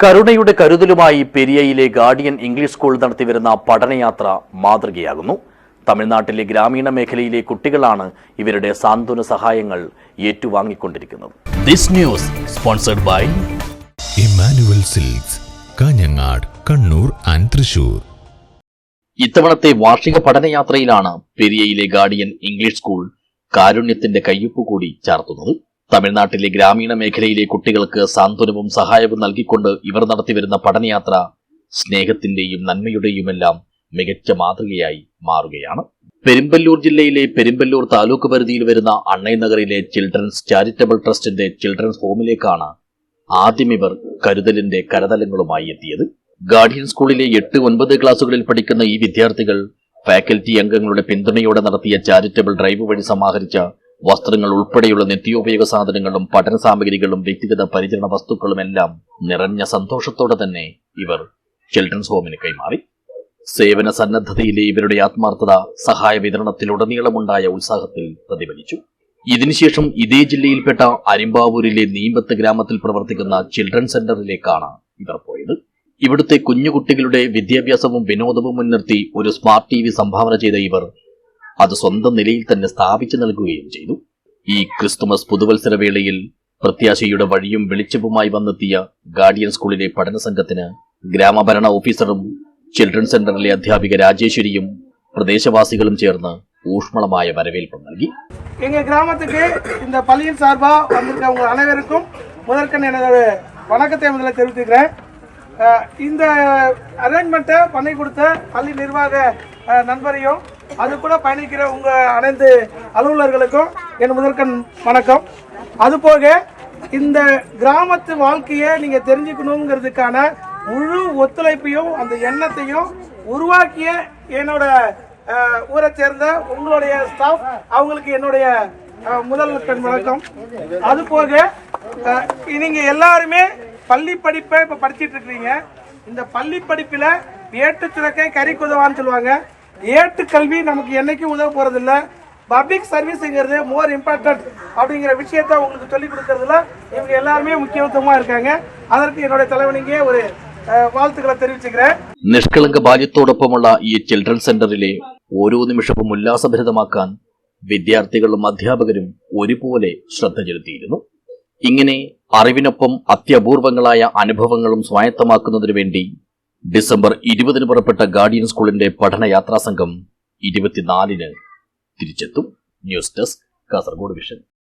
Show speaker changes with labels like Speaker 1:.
Speaker 1: കരുണയുടെ കരുതലുമായി പെരിയയിലെ ഗാർഡിയൻ ഇംഗ്ലീഷ് സ്കൂൾ നടത്തിവരുന്ന പഠനയാത്ര മാതൃകയാകുന്നു. തമിഴ്നാട്ടിലെ ഗ്രാമീണ മേഖലയിലെ കുട്ടികളാണ് ഇവരുടെ സാന്ത്വന സഹായങ്ങൾ ഏറ്റുവാങ്ങിക്കൊണ്ടിരിക്കുന്നത്. This news sponsored by
Speaker 2: Emmanuel Silks Kanhangad Kannur and Thrissur
Speaker 1: ഇത്തവണത്തെ വാർഷിക പഠനയാത്രയിലാണ് പെരിയയിലെ ഗാർഡിയൻ ഇംഗ്ലീഷ് സ്കൂൾ കാരുണ്യത്തിന്റെ കയ്യൊപ്പ് കൂടി ചാർത്തുന്നത്. തമിഴ്നാട്ടിലെ ഗ്രാമീണ മേഖലയിലെ കുട്ടികൾക്ക് സാന്ത്വനവും സഹായവും നൽകിക്കൊണ്ട് ഇവർ നടത്തിവരുന്ന പഠനയാത്ര സ്നേഹത്തിന്റെയും നന്മയുടെയുമെല്ലാം മികച്ച മാതൃകയായി മാറുകയാണ്. പെരുമ്പല്ലൂർ ജില്ലയിലെ പെരുമ്പല്ലൂർ താലൂക്ക് പരിധിയിൽ വരുന്ന അണ്ണൈ നഗറിലെ ചിൽഡ്രൻസ് ചാരിറ്റബിൾ ട്രസ്റ്റിന്റെ ചിൽഡ്രൻസ് ഹോമിലേക്കാണ് ആദ്യം ഇവർ കരുതലിന്റെ കരതലങ്ങളുമായി എത്തിയത്. ഗാർഡിയൻ സ്കൂളിലെ എട്ട് ഒൻപത് ക്ലാസുകളിൽ പഠിക്കുന്ന ഈ വിദ്യാർത്ഥികൾ ഫാക്കൽറ്റി അംഗങ്ങളുടെ പിന്തുണയോടെ നടത്തിയ ചാരിറ്റബിൾ ഡ്രൈവ് വഴി സമാഹരിച്ച വസ്ത്രങ്ങൾ ഉൾപ്പെടെയുള്ള നിത്യോപയോഗ സാധനങ്ങളും പഠന സാമഗ്രികളും വ്യക്തിഗത പരിചരണ വസ്തുക്കളും എല്ലാം നിറഞ്ഞ സന്തോഷത്തോടെ തന്നെ ഇവർ ചിൽഡ്രൻസ് ഹോമിന് കൈമാറി. സേവന സന്നദ്ധതയിലെ ഇവരുടെ ആത്മാർത്ഥത സഹായ വിതരണത്തിലുടനീളമുണ്ടായ ഉത്സാഹത്തിൽ പ്രതിഫലിച്ചു. ഇതിനുശേഷം ഇതേ ജില്ലയിൽപ്പെട്ട അരിമ്പാവൂരിലെ നീമ്പത്ത് ഗ്രാമത്തിൽ പ്രവർത്തിക്കുന്ന ചിൽഡ്രൻ സെന്ററിലേക്കാണ് ഇവർ പോയത്. ഇവിടുത്തെ കുഞ്ഞുകുട്ടികളുടെ വിദ്യാഭ്യാസവും വിനോദവും മുൻനിർത്തി ഒരു സ്മാർട്ട് ടി സംഭാവന ചെയ്ത ഇവർ അത് സ്വന്തം നിലയിൽ തന്നെ സ്ഥാപിച്ചു നൽകുകയും ചെയ്തു ഈ ക്രിസ്തുമസ് പുതുവത്സര വേളയിൽ പ്രത്യാശയുടെ വഴിയും വെളിച്ചവുമായി വന്നെത്തിയ ഗാർഡിയൻ സ്കൂളിലെ പഠന സംഘത്തിന് ഗ്രാമഭരണ ഓഫീസറും ചിൽഡ്രൻ സെന്ററിലെ അധ്യാപിക രാജേശ്വരിയും പ്രദേശവാസികളും ചേർന്ന് ഊഷ്മളമായ വരവേൽപ്പ് നൽകി
Speaker 3: எங்க கிராமத்துக்கு இந்த பள்ளியின் சார்பா வந்திருக்க உங்க அனைவருக்கும் முதற்கண் எனது வணக்கத்தை முதல்ல தெரிவித்துக்கிறேன் அஹ் இந்த அரேஞ்ச்மெண்ட்டை பண்ணி கொடுத்த பள்ளி நிர்வாக அஹ், நண்பரையும் அது கூட பயணிக்கிற உங்க அனைத்து அலுவலர்களுக்கும் என் முதற்கண் வணக்கம். அதுபோக இந்த கிராமத்து வாழ்க்கையை நீங்க தெரிஞ்சுக்கணுங்கிறதுக்கான முழு ஒத்துழைப்பையும் அந்த எண்ணத்தையும் உருவாக்கிய என்னோட ஊரை சேர்ந்த உங்களுடைய ஸ்டாஃப் அவங்களுக்கு என்னுடைய முதல் கண் வணக்கம். அது போக நீங்க எல்லாருமே பள்ளி படிப்பை இப்ப படிச்சிட்டு இருக்கிறீங்க. இந்த பள்ளி படிப்புல ஏட்டு சுரக்கை கறி குதவான்னு சொல்லுவாங்க. ஏட்டு கல்வி நமக்கு என்னைக்கும் உதவ போறதில்ல பப்ளிக் சர்வீஸுங்கிறது மோர் இம்பார்ட்டன்ட் அப்படிங்கிற விஷயத்த உங்களுக்கு சொல்லி கொடுக்கறதுல இவங்க எல்லாருமே முக்கியத்துவமா இருக்காங்க அதற்கு என்னுடைய தலைவனிங்கே ஒரு அஹ், வாழ்த்துக்களை தெரிவிச்சுக்கிறேன்
Speaker 1: നിഷ്കളങ്ക ബാല്യത്തോടൊപ്പമുള്ള ഈ ചിൽഡ്രൻ സെന്ററിലെ ഓരോ നിമിഷവും ഉല്ലാസഭരിതമാക്കാൻ വിദ്യാർത്ഥികളും അധ്യാപകരും ഒരുപോലെ ശ്രദ്ധ ചെലുത്തിയിരുന്നു ഇങ്ങനെ അറിവിനൊപ്പം അത്യപൂർവങ്ങളായ അനുഭവങ്ങളും സ്വായത്തമാക്കുന്നതിനു വേണ്ടി ഡിസംബർ ഇരുപതിന് പുറപ്പെട്ട ഗാർഡിയൻ സ്കൂളിന്റെ പഠനയാത്രാ സംഘം ഇരുപത്തിനാലിന് തിരിച്ചെത്തും. News desk Kasaragod vision.